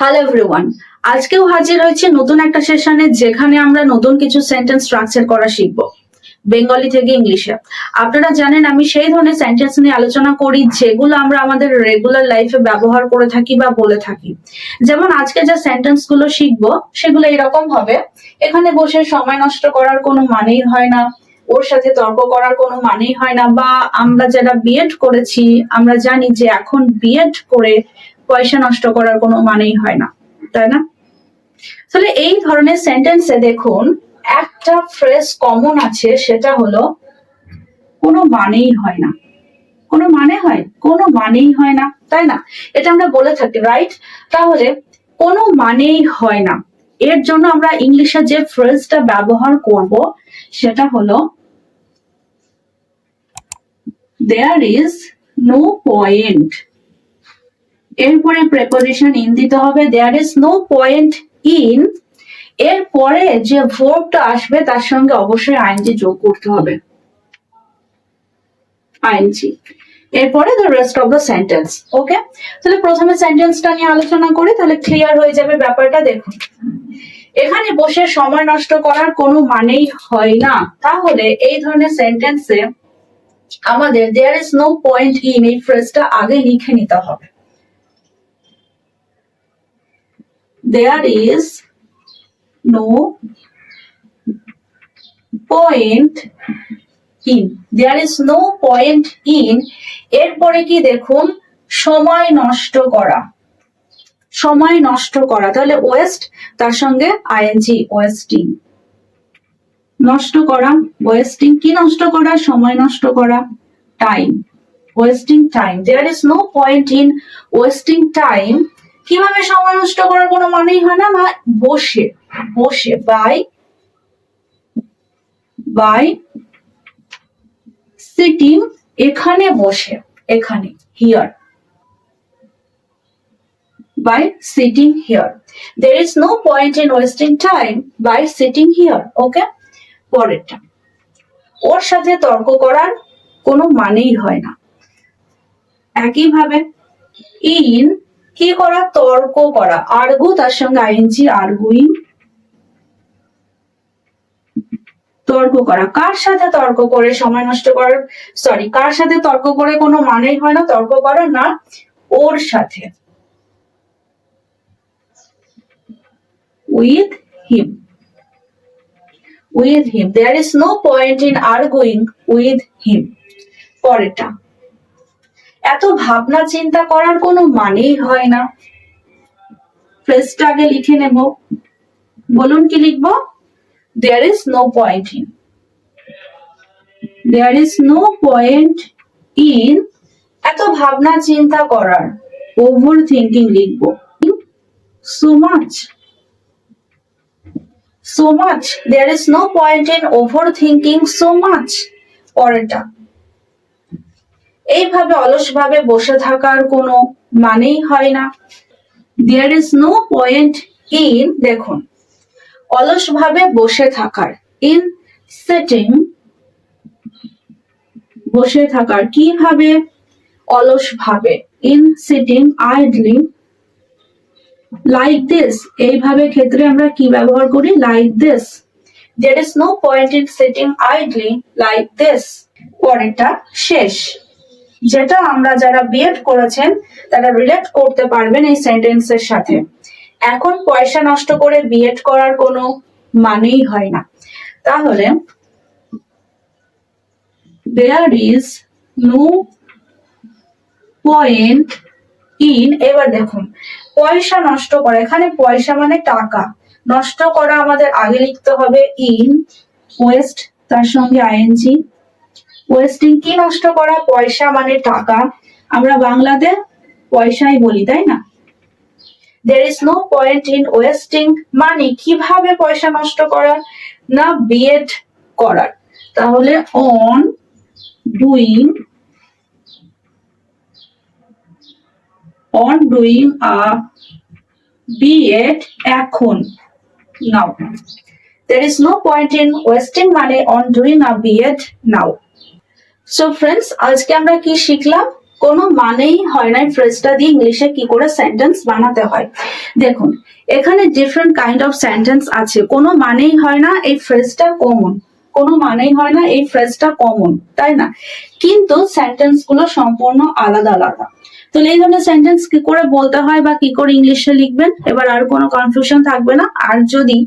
Hello everyone আজকেও হাজির হয়েছে নতুন একটা সেশনে যেখানে আমরা নতুন কিছু সেন্টেন্স স্ট্রাকচার করা শিখব। বেঙ্গলি থেকে ইংলিশে। আপনারা জানেন, আমি সেই ধরনের সেন্টেন্স নিয়ে আলোচনা করি যেগুলো আমরা আমাদের রেগুলার লাইফে ব্যবহার করে থাকি বা বলে থাকি। যেমন, আজকে যে সেন্টেন্সগুলো শিখব, সেগুলো এরকম হবে। এখানে বসে সময় নষ্ট করার কোনো মানেই হয় না, ওর সাথে তর্ক করার কোনো মানেই হয় না, বা আমরা যারা বিএড করেছি, আমরা জানি যে এখন বিএড করে পয়সা নষ্ট করার কোনো মানেই হয় না, তাই না? তাহলে এই ধরনের সেন্টেন্সে দেখুন, একটা ফ্রেজ কমন আছে, সেটা হলো, কোনো মানেই হয় না। কোনো মানে হয়? কোনো মানেই হয় না, তাই না? এটা আমরা বলে থাকি রাইট তাহলে, কোনো মানেই হয় না। এর জন্য আমরা ইংলিশে যে ফ্রেজটা ব্যবহার করব, সেটা হলো দেয়ার ইজ নো পয়েন্ট এরপরে প্রেপোজিশন ইন দিতে হবে। There is no point in এর পরে যে ভার্বটা আসবে, তার সঙ্গে অবশ্যই আইনজি যোগ করতে হবে। আইনজি এরপরে the rest of the sentence okay তাহলে প্রথমে সেন্টেন্সটা নিয়ে আলোচনা করি, তাহলে ক্লিয়ার হয়ে যাবে ব্যাপারটা, দেখুন। এখানে বসে সময় নষ্ট করার কোনো মানেই হয় না। তাহলে এই ধরনের সেন্টেন্সে আমাদের there is no point in এই ফ্রেজটা আগে লিখে নিতে হবে। There is no point in, there is no point in, এরপরে কি দেখুন, সময় নষ্ট করা। সময় নষ্ট করা, তাহলে ওয়েস্ট, তার সঙ্গে আইএনজি ওয়েস্টিং। নষ্ট করা, ওয়েস্টিং, কি নষ্ট করা, সময় নষ্ট করা time wasting time there is no point in wasting time কীভাবে সময় নষ্ট করার কোনো মানেই হয় না না বসে বসে বাই বাই সিটিং এখানে বসে, এখানে here by sitting here. There is no point in wasting time by sitting here. Okay? পরেরটা ওর সাথে তর্ক করার কোনো মানেই হয় না একইভাবে ইন কি করা? তর্ক করা। আর্গু, তার সঙ্গে আইএনজি আর্গুইং তর্ক করা। কার সাথে তর্ক করে সময় নষ্ট করার? সরি কার সাথে তর্ক করে কোনো মানেই হয় না, তর্ক করা না, ওর সাথে। With him. With him. There is no point in arguing with him পরেরটা। এত ভাবনা চিন্তা করার কোনো মানেই হয় না। ফ্রেজটা আগে লিখে নেব। বলুন কি লিখব? There is no point in there is no point in এত ভাবনা চিন্তা করার ওভার থিঙ্কিং লিখব। So much so much. There is no point in overthinking so much. পরেরটা। এইভাবে অলসভাবে বসে থাকার কোনো মানেই হয় না। There is no point in দেখুন, অলসভাবে বসে থাকার ইন সিটিং বসে থাকার, কীভাবে অলসভাবে in sitting idly like this এইভাবে ক্ষেত্রে আমরা কি ব্যবহার করি? Like this there is no point in sitting idly like this পরেরটা শেষ। যেটা আমরা যারা বিএড করেছেন, তারা রিলেট করতে পারবেন এই সেন্টেন্সের সাথে। এখন পয়সা নষ্ট করে বিএড করার কোনো মানেই হয় না। তাহলে there is no point in এবার দেখুন, পয়সা নষ্ট করা, এখানে পয়সা মানে টাকা। নষ্ট করা আমাদের আগে লিখতে হবে ইন ওয়েস্ট তার সঙ্গে আইএনজি ওয়েস্টিং কি নষ্ট করা? পয়সা মানে টাকা। আমরা বাংলাতে পয়সাই বলি, তাই না? There is no point in wasting মানে কীভাবে পয়সা নষ্ট করার না বিএড করার। তাহলে on doing on doing a B.Ed এখন। Now. There is no point in wasting money on doing a B.Ed now. So friends, আজকে আমরা কি শিখলাম? কোনো মানেই হয় না ফ্রেজটা দিয়ে ইংলিশে কি করে সেন্টেন্স বানাতে হয়। দেখুন এখানে ডিফারেন্ট কাইন্ড অফ সেন্টেন্স আছে। কোনো মানেই হয় না এই ফ্রেজটা কমন কোনো মানেই হয় না এই ফ্রেজটা কমন তাই না? কিন্তু সেন্টেন্সগুলো সম্পূর্ণ আলাদা আলাদা। তো এই ধরনের সেন্টেন্স কি করে বলতে হয় বা কি করে ইংলিশে লিখবেন? এবার আর কোনো কনফিউশন থাকবে না। আর যদি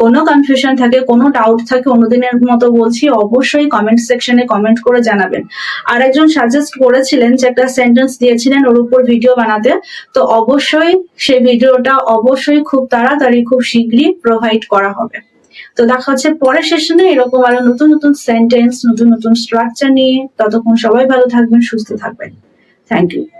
কোনো কনফিউশন থাকে, কোনো ডাউট থাকে, অন্যদিনের মতো বলছি, অবশ্যই কমেন্ট সেকশনে কমেন্ট করে জানাবেন। আর একজন সাজেস্ট করেছিলেন যে একটা সেন্টেন্স দিয়েছিলেন ওর উপর ভিডিও বানাতে। তো অবশ্যই সেই ভিডিওটা অবশ্যই খুব তাড়াতাড়ি, খুব শীঘ্রই প্রোভাইড করা হবে। তো দেখা হচ্ছে পরের সেশনে এরকম আরও নতুন নতুন সেন্টেন্স নতুন নতুন স্ট্রাকচার নিয়ে। ততক্ষণ সবাই ভালো থাকবেন, সুস্থ থাকবেন। Thank you